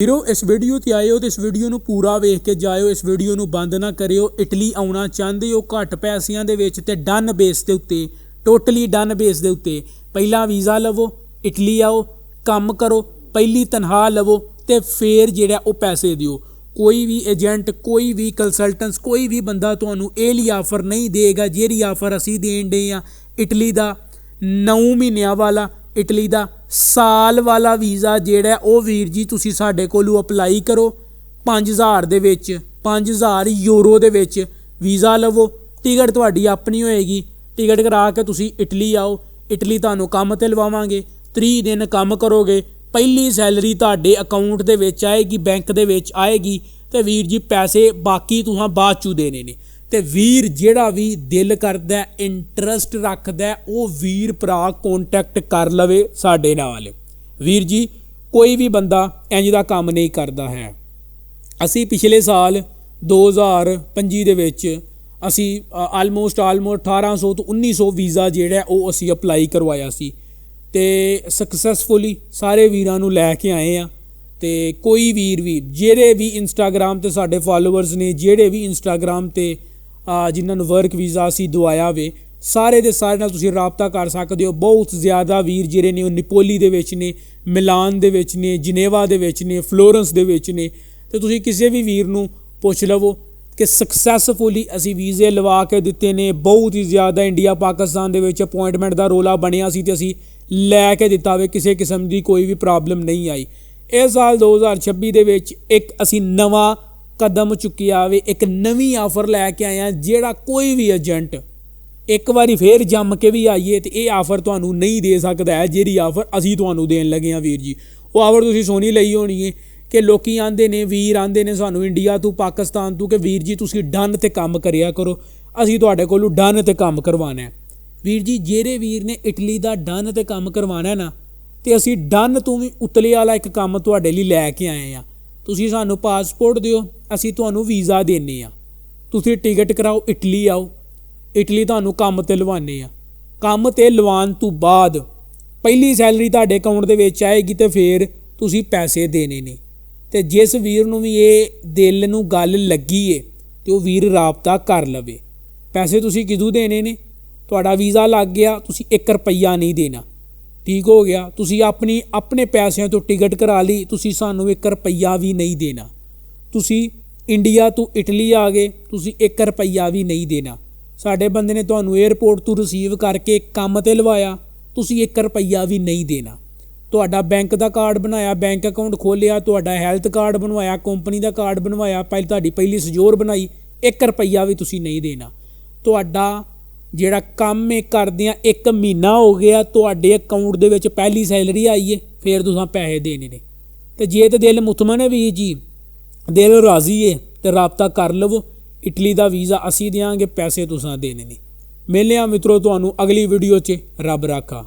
ਵੀਰੋ, ਇਸ ਵੀਡੀਓ ਤੇ ਆਇਓ ਹੋ ਤੇ ਇਸ ਵੀਡੀਓ ਨੂੰ ਪੂਰਾ ਵੇਖ ਕੇ ਜਾਇਓ, ਇਸ ਵੀਡੀਓ ਨੂੰ ਬੰਦ ਨਾ ਕਰਿਓ। ਇਟਲੀ ਆਉਣਾ ਚਾਹੁੰਦੇ ਹੋ ਘੱਟ ਪੈਸਿਆਂ ਦੇ ਵਿੱਚ ਤੇ ਡਨ ਬੇਸ ਦੇ ਉੱਤੇ, ਟੋਟਲੀ ਡਨ ਬੇਸ ਦੇ ਉੱਤੇ। ਪਹਿਲਾਂ ਵੀਜ਼ਾ ਲਵੋ, ਇਟਲੀ ਆਓ, ਕੰਮ ਕਰੋ, ਪਹਿਲੀ ਤਨਖਾਹ ਲਵੋ ਤੇ ਫੇਰ ਜਿਹੜਾ ਉਹ ਪੈਸੇ ਦਿਓ। ਕੋਈ ਵੀ ਏਜੰਟ, ਕੋਈ ਵੀ ਕੰਸਲਟੈਂਸ ਕੋਈ ਵੀ ਬੰਦਾ ਤੁਹਾਨੂੰ ਇਹ ਲਈ ਆਫਰ ਨਹੀਂ ਦੇਗਾ ਜਿਹੜੀ ਆਫਰ ਅਸੀਂ ਦੇਣ ਦੇ ਆ ਇਟਲੀ ਦਾ 9 ਮਹੀਨਿਆਂ ਵਾਲਾ, ਇਟਲੀ ਦਾ ਸਾਲ ਵਾਲਾ ਵੀਜ਼ਾ ਜਿਹੜਾ ਉਹ ਵੀਰ ਜੀ ਤੁਸੀਂ ਸਾਡੇ ਕੋਲੋਂ ਅਪਲਾਈ ਕਰੋ। 5000 ਦੇ ਵਿੱਚ 5000 ਯੂਰੋ ਦੇ ਵਿੱਚ ਵੀਜ਼ਾ ਲਵੋ। ਟਿਕਟ ਤੁਹਾਡੀ ਆਪਣੀ ਹੋਏਗੀ। ਟਿਕਟ ਕਰਾ ਕੇ ਤੁਸੀਂ ਇਟਲੀ ਆਓ। ਇਟਲੀ ਤੁਹਾਨੂੰ ਕੰਮ ਤੇ ਲਵਾਵਾਂਗੇ। 30 ਦਿਨ ਕੰਮ ਕਰੋਗੇ। ਪਹਿਲੀ ਸੈਲਰੀ ਤੁਹਾਡੇ ਅਕਾਊਂਟ ਦੇ ਵਿੱਚ ਆਏਗੀ, ਬੈਂਕ ਦੇ ਵਿੱਚ ਆਏਗੀ। ਤੇ ਵੀਰ ਜੀ ਪੈਸੇ ਬਾਕੀ ਤੁਸੀਂ ਬਾਅਦ ਚੋਂ ਦੇਣੇ ਨੇ। ਤੇ ਵੀਰ ਜਿਹੜਾ ਵੀ ਦਿਲ ਕਰਦਾ ਇੰਟਰਸਟ ਰੱਖਦਾ ਉਹ ਵੀਰ ਭਰਾ ਕੰਟੈਕਟ ਕਰ ਲਵੇ ਸਾਡੇ ਨਾਲ। ਵੀਰ ਜੀ, ਕੋਈ ਵੀ ਬੰਦਾ ਇੰਜ ਦਾ ਕੰਮ ਨਹੀਂ ਕਰਦਾ ਹੈ। ਅਸੀਂ ਪਿਛਲੇ ਸਾਲ 2025 ਦੇ ਵਿੱਚ ਅਸੀਂ ਆਲਮੋਸਟ ਆਲਮੋਸਟ 1800 ਤੋਂ 1900 ਵੀਜ਼ਾ ਜਿਹੜਾ ਉਹ ਅਸੀਂ ਅਪਲਾਈ ਕਰਵਾਇਆ ਸੀ। ਤੇ ਸਕਸੈਸਫੁਲੀ ਸਾਰੇ ਵੀਰਾਂ ਨੂੰ ਲੈ ਕੇ ਆਏ ਆ ਤੇ ਕੋਈ ਵੀਰ ਵੀ, ਜਿਹੜੇ ਵੀ ਇੰਸਟਾਗ੍ਰam ਤੇ ਸਾਡੇ ਫਾਲੋਅਰਸ ਨੇ, ਜਿਹੜੇ ਵੀ ਇੰਸਟਾਗ੍ਰam ਤੇ ਜਿਨ੍ਹਾਂ ਨੂੰ ਵਰਕ ਵੀਜ਼ਾ ਅਸੀਂ ਦਵਾਇਆ ਵੇ। ਸਾਰੇ ਦੇ ਸਾਰੇ ਨਾਲ ਤੁਸੀਂ ਰਾਬਤਾ ਕਰ ਸਕਦੇ ਹੋ। ਬਹੁਤ ਜ਼ਿਆਦਾ ਵੀਰ ਜਿਹੜੇ ਨੇ, ਉਹ ਨਿਪੋਲੀ ਦੇ ਵਿੱਚ ਨੇ, ਮਿਲਾਨ ਦੇ ਵਿੱਚ ਨੇ, ਜਨੇਵਾ ਦੇ ਵਿੱਚ ਨੇ, ਫਲੋਰੈਂਸ ਦੇ ਵਿੱਚ ਨੇ। ਤੇ ਤੁਸੀਂ ਕਿਸੇ ਵੀ ਵੀਰ ਨੂੰ ਪੁੱਛ ਲਵੋ ਕਿ ਸਕਸੈਸਫੁਲੀ ਅਸੀਂ ਵੀਜ਼ੇ ਲਵਾ ਕੇ ਦਿੱਤੇ ਨੇ। ਬਹੁਤ ਹੀ ਜ਼ਿਆਦਾ ਇੰਡੀਆ ਪਾਕਿਸਤਾਨ ਦੇ ਵਿੱਚ ਅਪਾਇੰਟਮੈਂਟ ਦਾ ਰੋਲਾ ਬਣਿਆ ਸੀ ਤੇ ਅਸੀਂ ਲੈ ਕੇ ਦਿੱਤਾ ਵੇ। ਕਿਸੇ ਕਿਸਮ ਦੀ ਕੋਈ ਵੀ ਪ੍ਰੋਬਲਮ ਨਹੀਂ ਆਈ। ਇਸ ਸਾਲ 2026 ਦੇ ਵਿੱਚ ਇੱਕ ਅਸੀਂ ਨਵਾਂ ਕਦਮ ਚੁੱਕਿਆ ਵੇ ਇੱਕ ਨਵੀਂ ਆਫਰ ਲੈ ਕੇ ਆਏ ਆ ਜਿਹੜਾ ਕੋਈ ਵੀ ਏਜੰਟ ਇੱਕ ਵਾਰੀ ਫੇਰ ਜੰਮ ਕੇ ਵੀ ਆਈਏ ਤੇ ਇਹ ਆਫਰ ਤੁਹਾਨੂੰ ਨਹੀਂ ਦੇ ਸਕਦਾ ਹੈ, ਜਿਹੜੀ ਆਫਰ ਅਸੀਂ ਤੁਹਾਨੂੰ ਦੇਣ ਲੱਗੇ ਆ ਵੀਰ ਜੀ। ਉਹ ਆਫਰ ਤੁਸੀਂ ਸੋਨੀ ਲਈ ਹੋਣੀ ਹੈ ਕਿ ਲੋਕੀ ਆਂਦੇ ਨੇ, ਵੀਰ ਆਂਦੇ ਨੇ ਸਾਨੂੰ ਇੰਡੀਆ ਤੋਂ ਪਾਕਿਸਤਾਨ ਤੋਂ ਕਿ ਵੀਰ ਜੀ ਤੁਸੀਂ ਡਨ ਤੇ ਕੰਮ ਕਰਿਆ ਕਰੋ, ਅਸੀਂ ਤੁਹਾਡੇ ਕੋਲੋਂ ਡਨ ਤੇ ਕੰਮ ਕਰਵਾਉਣਾ ਹੈ। ਵੀਰ ਜੀ, ਜਿਹੜੇ ਵੀਰ ਨੇ ਇਟਲੀ ਦਾ ਡਨ ਤੇ ਕੰਮ ਕਰਵਾਉਣਾ ਨਾ, ਤੇ ਅਸੀਂ ਡਨ ਤੋਂ ਵੀ ਉਤਲੇ ਵਾਲਾ ਇੱਕ ਕੰਮ ਤੁਹਾਡੇ ਲਈ ਲੈ ਕੇ ਆਏ ਆ ਤੁਸੀਂ ਸਾਨੂੰ ਪਾਸਪੋਰਟ ਦਿਓ, ਅਸੀਂ ਤੁਹਾਨੂੰ ਵੀਜ਼ਾ ਦੇਣੇ ਆ। ਤੁਸੀਂ ਟਿਕਟ ਕਰਾਓ, ਇਟਲੀ ਆਓ। ਇਟਲੀ ਤੁਹਾਨੂੰ ਕੰਮ ਤੇ ਲਵਾਣੇ ਆ। ਕੰਮ ਤੇ ਲਵਾਉਣ ਤੋਂ ਬਾਅਦ ਪਹਿਲੀ ਸੈਲਰੀ ਤੁਹਾਡੇ ਅਕਾਊਂਟ ਦੇ ਵਿੱਚ ਆਏਗੀ ਤੇ ਫਿਰ ਤੁਸੀਂ ਪੈਸੇ ਦੇਣੇ ਨੇ। ਤੇ ਜਿਸ ਵੀਰ ਨੂੰ ਵੀ ਇਹ ਦਿਲ ਨੂੰ ਗੱਲ ਲੱਗੀ ਏ, ਤੇ ਉਹ ਵੀਰ ਰਾਬਤਾ ਕਰ ਲਵੇ। ਪੈਸੇ ਤੁਸੀਂ ਕਿਦੋਂ ਦੇਣੇ ਨੇ? ਤੁਹਾਡਾ ਵੀਜ਼ਾ ਲੱਗ ਗਿਆ, ਤੁਸੀਂ 1 ਰੁਪਈਆ ਨਹੀਂ ਦੇਣਾ। ਠੀਕ ਹੋ ਗਿਆ, ਤੁਸੀਂ ਆਪਣੀ, ਆਪਣੇ ਪੈਸਿਆਂ ਤੋਂ ਟਿਕਟ ਕਰਾ ਲਈ, ਤੁਸੀਂ ਸਾਨੂੰ 1 ਰੁਪਈਆ ਵੀ ਨਹੀਂ ਦੇਣਾ। ਤੁਸੀਂ ਇੰਡੀਆ ਤੋਂ ਇਟਲੀ ਆ ਗਏ, ਤੁਸੀਂ 1 ਰੁਪਈਆ ਵੀ ਨਹੀਂ ਦੇਣਾ। ਸਾਡੇ ਬੰਦੇ ਨੇ ਤੁਹਾਨੂੰ 에ਅਰਪੋਰਟ ਤੋਂ ਰਿਸੀਵ ਕਰਕੇ ਕੰਮ ਤੇ ਲਵਾਇਆ, ਤੁਸੀਂ 1 ਰੁਪਈਆ ਵੀ ਨਹੀਂ ਦੇਣਾ। ਤੁਹਾਡਾ ਬੈਂਕ ਦਾ ਕਾਰਡ ਬਣਾਇਆ ਬੈਂਕ ਅਕਾਊਂਟ ਖੋਲਿਆ ਤੁਹਾਡਾ ਹੈਲਥ ਕਾਰਡ ਬਣਵਾਇਆ ਕੰਪਨੀ ਦਾ ਕਾਰਡ ਬਣਵਾਇਆ, ਪਹਿਲ ਤੁਹਾਡੀ ਪਹਿਲੀ ਸਜੋਰ ਬਣਾਈ 1 ਰੁਪਈਆ ਵੀ ਤੁਸੀਂ ਨਹੀਂ ਦੇਣਾ। ਤੁਹਾਡਾ ਜਿਹੜਾ ਕੰਮ ਇਹ ਕਰਦਿਆਂ ਇੱਕ ਮਹੀਨਾ ਹੋ ਗਿਆ, ਤੁਹਾਡੇ ਅਕਾਊਂਟ ਦੇ ਵਿੱਚ ਪਹਿਲੀ ਸੈਲਰੀ ਆਈ ਏ, ਫਿਰ ਤੁਸੀਂ ਪੈਸੇ ਦੇਣੇ ਨੇ। ਤੇ ਜੇ ਤੇ ਦਿਲ ਮੁਤਮਨ ਹੈ ਵੀ ਜੀ, ਦਿਲ ਰਾਜ਼ੀ ਏ, ਤੇ ਰਾਬਤਾ ਕਰ ਲਵੋ, ਇਟਲੀ ਦਾ ਵੀਜ਼ਾ ਅਸੀਂ ਦੇਾਂਗੇ ਪੈਸੇ ਤੁਸੀਂ ਦੇਣੇ ਨੇ। ਮਿਲਿਆ ਮਿੱਤਰੋ ਤੁਹਾਨੂੰ ਅਗਲੀ ਵੀਡੀਓ 'ਚ, ਰੱਬ ਰਾਖਾ।